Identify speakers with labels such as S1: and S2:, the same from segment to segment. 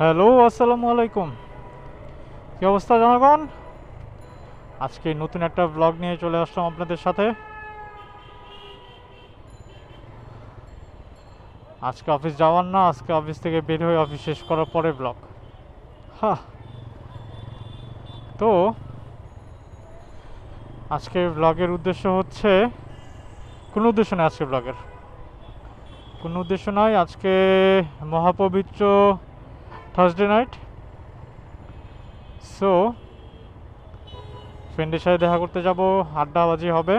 S1: Hello, আসসালামু আলাইকুম। কি অবস্থা জনগণ? আজকে নতুন একটা ব্লগ নিয়ে চলে আসলাম আপনাদের সাথে। আজকে অফিস যাওয়ার না, আজকে অফিস থেকে বের হয়ে অফিস শেষ করার পরে ব্লগ হ্যাঁ তো, আজকে ব্লগের উদ্দেশ্য হচ্ছে, কোনো উদ্দেশ্য নেই আজকে ব্লগের কোনো উদ্দেশ্য নয় আজকে মহাপবিত্র থার্সডে নাইট সো ফ্রেন্ডের সাথে দেখা করতে যাব, আড্ডাবাজি হবে।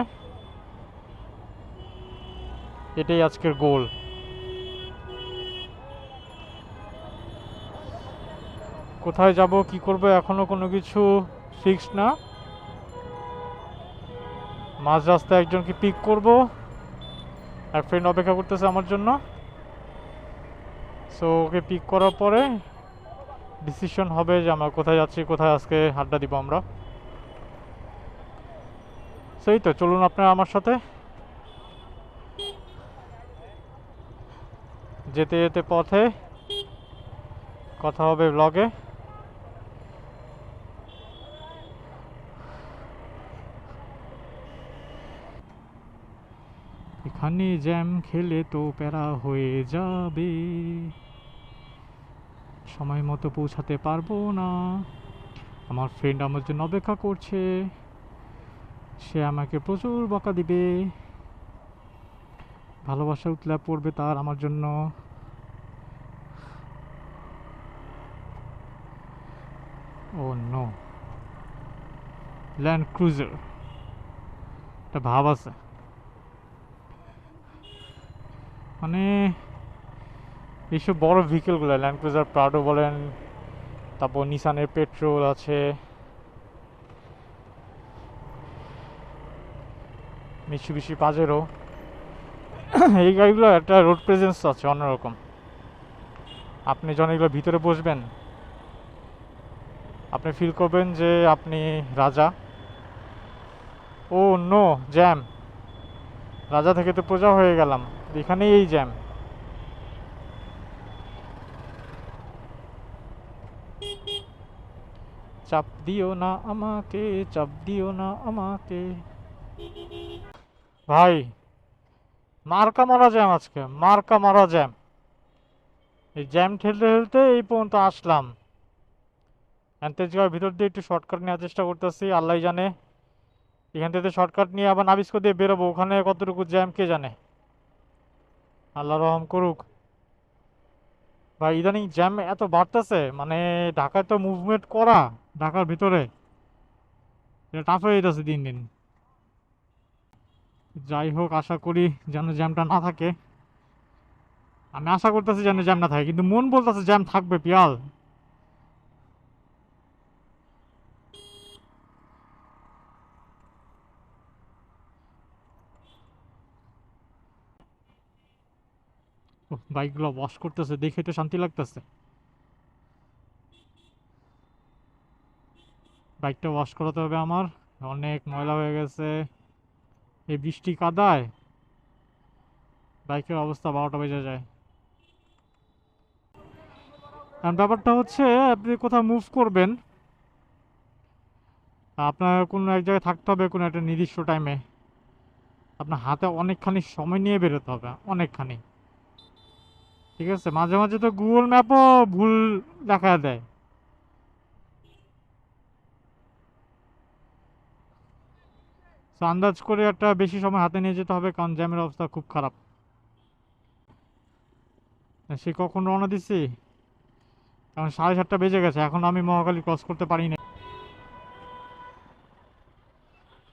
S1: এটাই আজকের গোল কোথায় যাব, কি করব, এখনও কোনো কিছু ফিক্সড না। মাঝ রাস্তায় একজনকে পিক করব এক ফ্রেন্ড অপেক্ষা করতেছে আমার জন্য। সো ওকে পিক করার পরে ডিসিশন হবে যে আমরা কোথায় যাচ্ছি, কোথায় আজকে আড্ডা দিব আমরা। সেই তো, চলুন আপনারা আমার সাথে। যেতে যেতে পথে কথা হবে ব্লগে এখানে জ্যাম খেলে তো প্যারা হয়ে যাবে। সময় মতো পৌঁছাতে পারব না। আমার ফ্রেন্ড আমার জন্য অপেক্ষা করছে। সে আমাকে প্রচুর বকা দিবে। ভালোবাসা উতলা পড়বে তার আমার জন্য। ও নো ল্যান্ড ক্রুজার একটা ভাব আছে। মানে এইসব বড় ভেহিকেলগুলো ল্যান্ড ক্রুজার প্রাডো বলেন, তারপর নিসানের পেট্রোল আছে। মিশুবিশি পাজেরও এই গাড়িগুলো একটা রোড প্রেজেন্স আছে, অন্যরকম। আপনি যখন এগুলো ভিতরে বসবেন, আপনি ফিল করবেন যে আপনি রাজা। ও নো জ্যাম রাজা থেকে তো প্রজা হয়ে গেলাম। এখানেই এই জ্যাম চাপ দিও না আমাকে, চাপ দিও না আমাকে। ভাই, মার্কা মারা জ্যাম আজকে, মার্কা মারা জ্যাম। এই জ্যাম ঠেলতে ঠেলতে এই পর্যন্ত আসলাম। অ্যান্তেজগাঁর ভিতর দিয়ে একটু শর্টকাট নেওয়ার চেষ্টা করতেছি আল্লাহ জানে। এখান থেকে শর্টকাট নিয়ে আবার নাবিস্কো দিয়ে বেরোবো, ওখানে কতটুকু জ্যাম কে জানে। আল্লাহ রহম করুক। ভাই, ইদানিং জ্যাম এত বাড়তেছে মানে ঢাকায় তো মুভমেন্ট করা ঢাকার ভিতরে। টাফ হয়ে যেতেছে দিন দিন। যাই হোক, আশা করি যেন জ্যামটা না থাকে। আমি আশা করতেছি যেন জ্যাম না থাকে, কিন্তু মন বলতেছে জ্যাম থাকবে, পিয়াল। বাইকগুলো ওয়াশ করতেছে, দেখে তো শান্তি লাগতেছে। বাইকটা ওয়াশ করাতে হবে আমার, অনেক ময়লা হয়ে গেছে। এই বৃষ্টি কাদায় বাইকের অবস্থা বারোটা বেজে যায়। কারণ ব্যাপারটা হচ্ছে, আপনি কোথাও মুভ করবেন, আপনার কোনো এক জায়গায় থাকতে হবে, কোনো একটা নির্দিষ্ট টাইমে আপনার হাতে অনেকখানি সময় নিয়ে বেরোতে হবে, অনেকখানি। ঠিক আছে, মাঝে মাঝে তো গুগল ম্যাপও ভুল দেখা দেয়। আন্দাজ করে একটা বেশি সময় হাতে নিয়ে যেতে হবে, কারণ জ্যামের অবস্থা খুব খারাপ। সে কখন রওনা দিচ্ছি? কারণ সাড়ে সাতটা বেজে গেছে, এখন আমি মহাকালী ক্রস করতে পারি না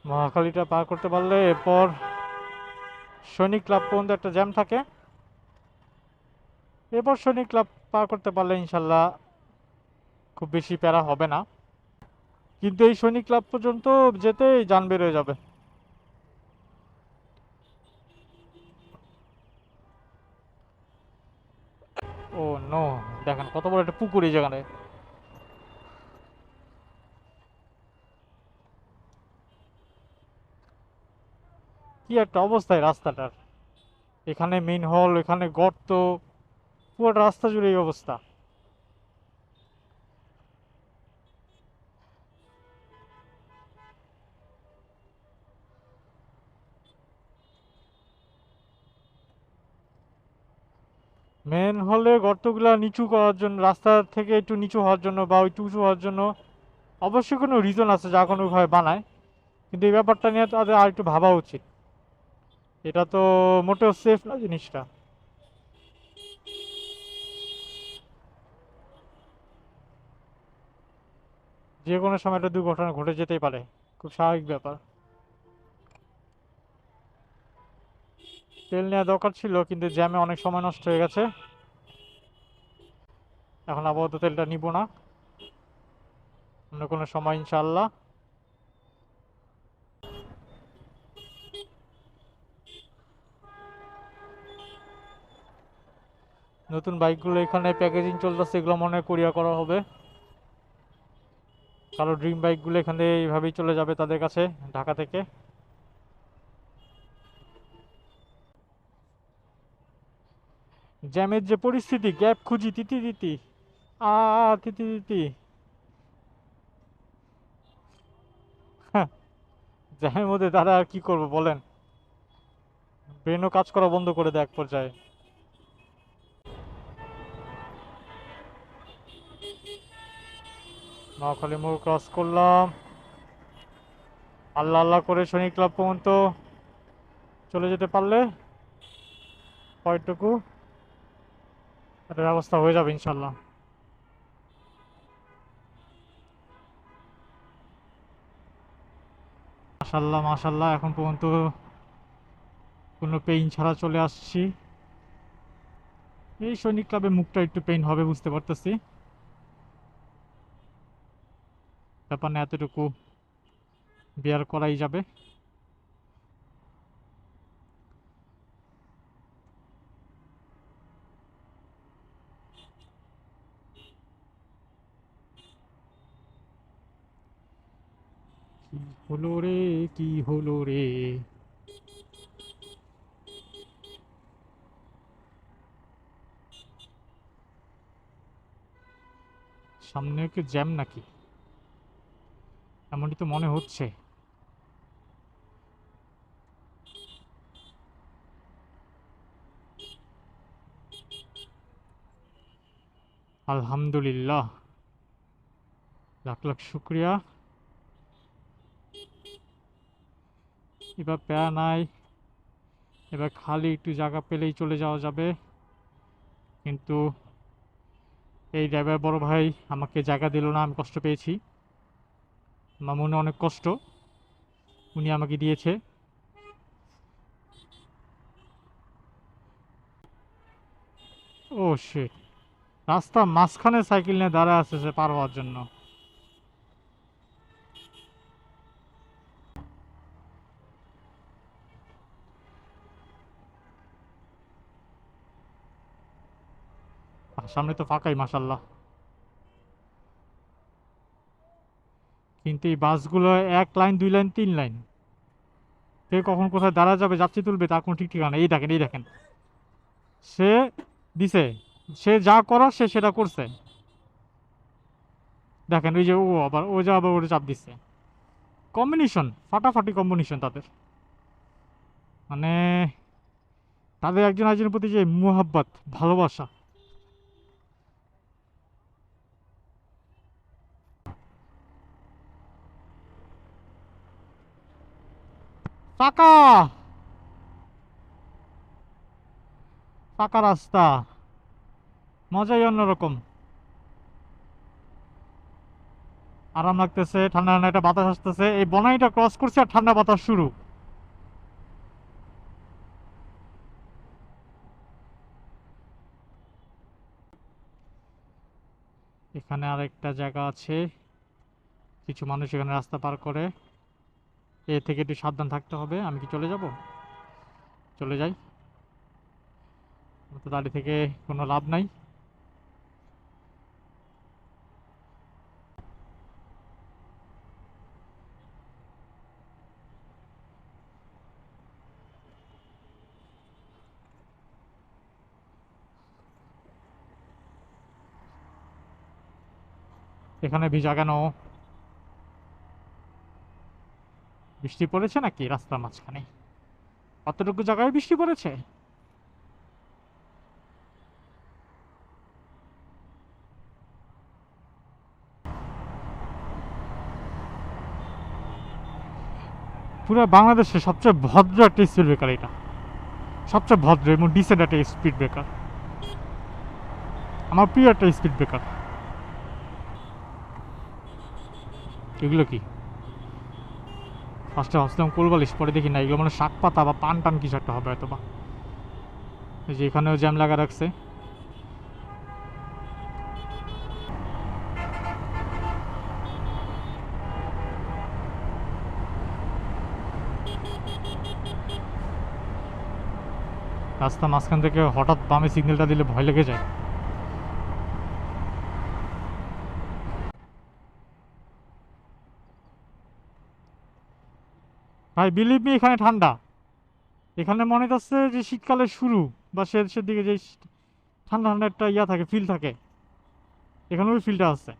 S1: মহাকালীটা পার করতে পারলে এরপর সৈনিক ক্লাব পর্যন্ত একটা জ্যাম থাকে। এরপর শনি ক্লাব পার করতে পারলে ইনশাল্লাহ খুব বেশি প্যারা হবে না। কিন্তু এই শনি ক্লাব পর্যন্ত যেতেই যান বের হয়ে যাবে। ও নো দেখেন কত বড় একটা পুকুর এই জায়গায় কি একটা অবস্থায় রাস্তাটার। এখানে মেইন হল এখানে গর্ত। পুরো রাস্তা জুড়ে এই অবস্থা। মেন হলে গর্তগুলা নিচু করার জন্য, রাস্তা থেকে একটু নিচু হওয়ার জন্য বা একটু উঁচু হওয়ার জন্য অবশ্যই কোনো রিজন আছে যা কোনো ভাবে বানায়। কিন্তু এই ব্যাপারটা নিয়ে তাদের আর একটু ভাবা উচিত। এটা তো মোটেও সেফ না জিনিসটা। যে কোনো সময় একটা দুর্ঘটনা ঘটে যেতেই পারে। খুব স্বাভাবিক ব্যাপার। তেল নেওয়া দরকার ছিল, কিন্তু জ্যামে অনেক সময় নষ্ট হয়ে গেছে। এখন আপাতত তেলটা নিব না। অন্য কোনো সময় ইনশাল্লাহ নতুন বাইকগুলো এখানে প্যাকেজিং চলতেছে, এগুলো মনে কোরিয়া করা হবে। কারও ড্রিম বাইকগুলো এখানে এইভাবেই চলে যাবে তাদের কাছে ঢাকা থেকে। জ্যামের যে পরিস্থিতি গ্যাপ খুঁজি তিতি তিতি। আ তিতি তিতি। হ্যাঁ, জ্যামের মধ্যে দাদা আর কি করব বলেন? ব্রেনও কাজ করা বন্ধ করে দেয় এক পর্যায়ে। নোয়াখালী মোড় ক্রস করলাম। আল্লাহ আল্লাহ করে সৈনিক ক্লাব পর্যন্ত চলে যেতে পারলে কয়টুকু একটা ব্যবস্থা হয়ে যাবে ইনশাল্লাহ মাশাল্লাহ মাশাল্লাহ এখন পর্যন্ত কোনো পেইন ছাড়া চলে আসছি। এই সৈনিক ক্লাবে মুখটা একটু পেইন হবে, বুঝতে পারতেছি। ব্যাপার না, এতটুকু বিয়ার করাই যাবে। কি হলো রে, কি হলো রে? সামনে কি জ্যাম নাকি? এমনই তো মনে হচ্ছে। আলহামদুলিল্লাহ। লাখ লাখ শুক্রিয়া। এবার প্যা নাই। এবার খালি একটু জায়গা পেলেই চলে যাওয়া যাবে। কিন্তু এই ড্রাইভার বড় ভাই আমাকে জায়গা দিল না, আমি কষ্ট পেয়েছি। আমার মনে অনেক কষ্ট। উনি আমাকে দিয়েছে। ও সে রাস্তা মাঝখানে সাইকেল নিয়ে দাঁড়ায় আছে সে পার হওয়ার জন্য। সামনে তো ফাঁকাই মাসাল্লাহ কিন্তু এই বাসগুলো এক লাইন, দুই লাইন, তিন লাইন। কে কখন কোথায় দাঁড়া যাবে, যাত্রী তুলবে, তার কোনো ঠিক ঠিকানা এই দেখেন এই দেখেন। সে দিছে, সে যা করার সে সেটা করছে। দেখেন, ওই যে ও আবার, ও যা আবার ওটা চাপ দিচ্ছে কম্বিনেশন ফাটাফাটি কম্বিনেশন তাদের। মানে তাদের একজন একজনের প্রতি যে মোহাব্বত, ভালোবাসা। ফাঁকা। ফাঁকা রাস্তা। মজাই অন্যরকম। আরাম লাগতেছে, ঠান্ডা ঠান্ডা একটা বাতাস আসতেছে। এই বনাইটা ক্রস করছে আর ঠান্ডা বাতাস শুরু। এখানে আরেকটা জায়গা আছে। কিছু মানুষ এখানে রাস্তা পার করে। এ থেকে একটু সাবধান থাকতে হবে। আমি কি চলে যাব? চলে যাই। তো দাঁড়িয়ে থেকে কোনো লাভ নাই। এখানে ভিজা কেন? বৃষ্টি পড়েছে নাকি রাস্তার মাঝখানে? কতটুকু জায়গায় বৃষ্টি পড়েছে? পুরো বাংলাদেশের সবচেয়ে ভদ্র একটা স্পিড ব্রেকার এটা। সবচেয়ে ভদ্র এবং ডিসেন্ট একটা স্পিড ব্রেকার আমার প্রিয় একটা স্পিড ব্রেকার এগুলো কি? ফার্স্টে ভাবছিলাম কোলবালিশ পরে দেখি না, এগুলো মানে শাক পাতা বা পান টান কিছু একটা হবে হয়তো বা এই যে এখানেও জ্যাম লাগা রাখছে। রাস্তা মাঝখান থেকে হঠাৎ বামে সিগন্যালটা দিলে ভয় লেগে যায়। ভাই বিলিভ মি এখানে ঠান্ডা। এখানে মনে হচ্ছে যে শীতকালের শুরু বা শেষের দিকে যে ঠান্ডা ঠান্ডা একটা ইয়া থাকে ফিল থাকে। এখানে ওই ফিলটা আছে।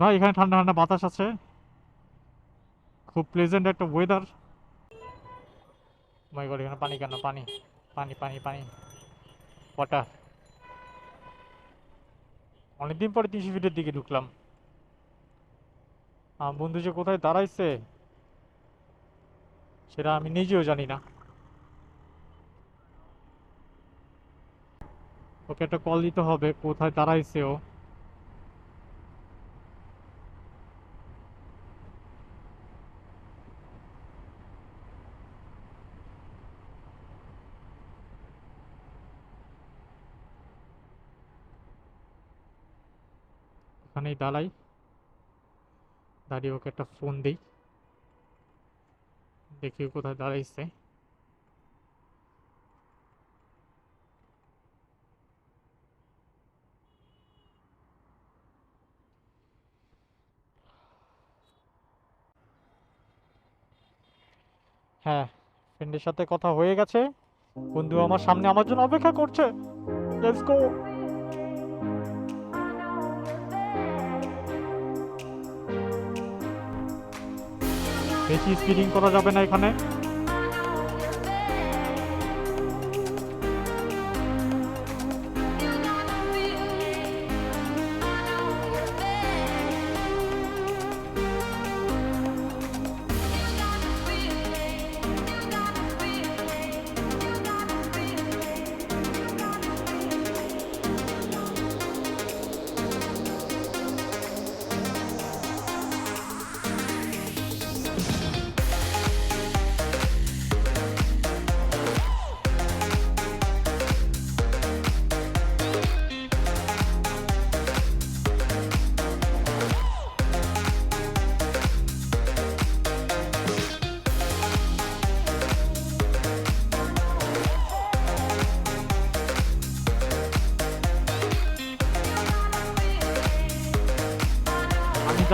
S1: ভাই, এখানে ঠান্ডা ঠান্ডা বাতাস আছে। খুব প্লেজেন্ট একটা ওয়েদার মাই গড এখানে পানি কেন? পানি পানি পানি পানি। ওয়াটার অনেকদিন পরে তিনশো ফিটের দিকে ঢুকলাম। বন্ধু যে কোথায় দাঁড়াইছে, সেটা আমি নিজেও জানি না। ওকে একটা কল দিতে হবে, কোথায় দাঁড়াইছে ও? ওখানেই দাঁড়াই। দাঁড়িয়ে ওকে একটা ফোন দিই। দেখি কোথায় দাঁড়াইছে। হ্যাঁ ফ্রেন্ডের সাথে কথা হয়ে গেছে। বন্ধু আমার সামনে আমার জন্য অপেক্ষা করছে। লেটস গো বেশি স্পিডিং করা যাবে না এখানে।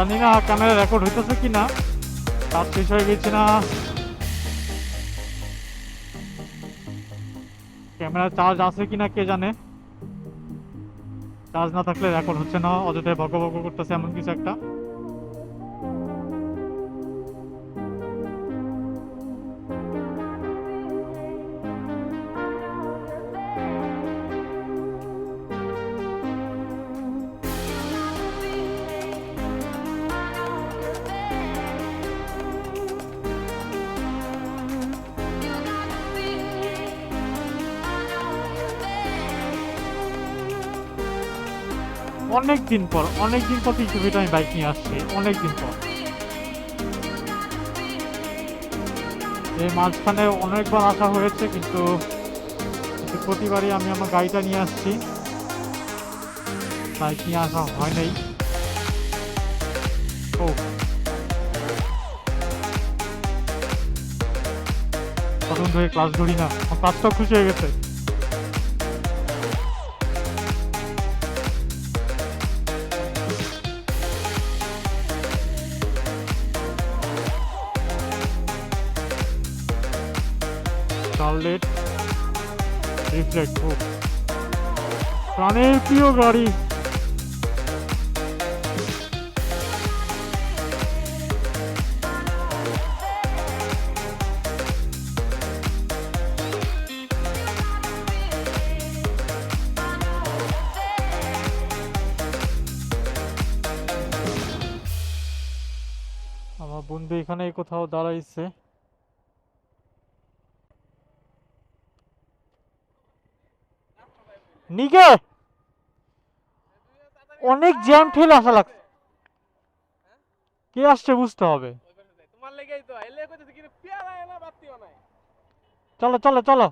S1: জানি না ক্যামেরা রেকর্ড হইতেছে কি না তার শেষ হয়ে গেছে না। ক্যামেরা চার্জ আছে কি না কে জানে? চার্জ না থাকলে রেকর্ড হচ্ছে না অযথায় বক বক করতেছে এমন কিছু একটা। অনেক দিন পর অনেক দিন পর ফিট আমি বাইক নিয়ে আসছি অনেক দিন পর। এই মাঝখানে অনেকবার আসা হয়েছে, কিন্তু প্রতিবারই আমি আমার গাড়িটা নিয়ে আসছি। বাইক নিয়ে আসা হয় নাই। ও। কতক্ষণ ধরে ক্লাস ধরি না, আমার ক্লাসটাও খুশি হয়ে গেছে। চার্লেট রিফ্লেক্ট ও প্রাণের প্রিয় গাড়ি। আমার বন্ধু এখানেই কোথাও দাঁড়াইছে। নিকে অনেক জ্যাম ঠেলে আসা লাগছে। কে আসছে বুঝতে হবে। চলো চলো চলো।